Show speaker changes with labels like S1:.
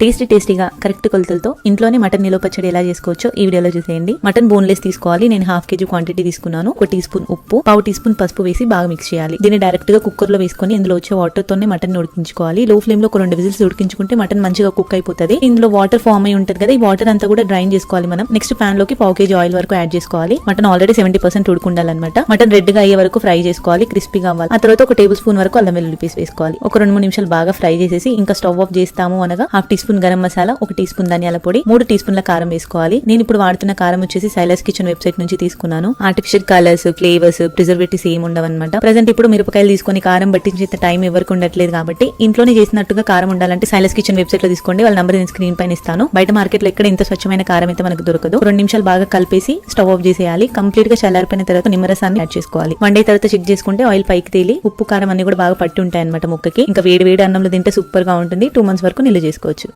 S1: Tasty టేస్టీగా correct కొలతలతో ఇంట్లోనే మటన్ నిలువ పచ్చడి ఎలా చేసుకోవచ్చో ఈ వీడియోలో చూసేయండి. మటన్ బోన్లెస్ తీసుకోవాలి. నేను హాఫ్ కేజీ క్వాంటిటీ తీసుకున్నాను. ఒక టీ స్పూన్ ఉప్పు పావు టీ స్పూన్ పసుపు వేసి బాగా మిక్స్ చేయాలి. దీన్ని డైరెక్ట్గా కుక్కర్లో వేసుకొని ఇందులో వచ్చే వాటర్ తోనే మటన్ ఉడికించుకోవాలి. లో ఫ్లేమ్లో ఒక రెండు విజిల్స్ ఉడికించుకుంటే మటన్ మంచిగా కుక్ అయిపోతుంది. ఇందులో వాటర్ ఫామ్ అయి ఉంటుంది కదా ఈ వాటర్ అంతా కూడా డ్రైన్ చేసుకోవాలి మనం. నెక్స్ట్ పాన్లోకి పావు కేజీ ఆయిల్ వరకు యాడ్ చేసుకోవాలి. మటన్ ఆల్రెడీ సెవెంటీ పర్సెంట్ ఉడుకుండాలన్నమాట. మటన్ రెడ్గా అయ్యే వరకు ఫ్రై చేసుకోవాలి క్రిస్పీగా అవ్వాలి. ఆ తర్వాత ఒక టేబుల్ స్పూన్ వరకు అల్లం వెల్లుల్లి పీస్ వేసుకోవాలి. ఒక రెండు మూడు నిమిషాలు బాగా ఫ్రై చేసేసి ఇంకా స్టవ్ ఆఫ్ చేస్తాము అనగా half teaspoon garam masala ఒక టీ స్పూన్ ధనియాల పొడి మూడు టీ స్పూన్ల కారం వేసుకోవాలి. నేను ఇప్పుడు వాడుతున్న కారం వచ్చేసి సైలస్ కిచెన్ వెబ్సైట్ నుంచి తీసుకున్నాను. ఆర్టిఫిషియల్ కలర్స్ ఫ్లేవర్స్ ప్రిజర్వేటివ్స్ ఏమి ఉండవన్నమాట. ప్రజెంట్ ఇప్పుడు మిరపకాయలు తీసుకొని కారం పట్టించేంత టైం ఎవరికి ఉండట్లేదు కాబట్టి ఇంట్లోనే చేసినట్టుగా కారం ఉండాలంటే సైలస్ కిచెన్ వెబ్సైట్లో తీసుకోండి. వాళ్ళ నంబర్ నేను స్క్రీన్ పైన ఇస్తాను. బయట మార్కెట్లో ఎక్కడ ఇంత స్వచ్ఛమైన కారం అయితే మనకు దొరకదు. రెండు నిమిషాలు బాగా కలిపేసి స్టవ్ ఆఫ్ చేసేయాలి. కంప్లీట్గా చల్లారిపోయిన తర్వాత నిమ్మరసాన్ని యాడ్ చేసుకోవాలి. వన్ డే తర్వాత చెక్ చేసుకుంటే ఆయిల్ పైకి తేలి ఉప్పు కారం అన్ని కూడా బాగా పట్టి ఉంటాయి అనమాట ముక్కకి. ఇంకా వేడి వేడి అన్నంలో తింటే సూపర్గా ఉంటుంది. టూ మంత్స్ వరకు నిల్వ చేసుకోవచ్చు.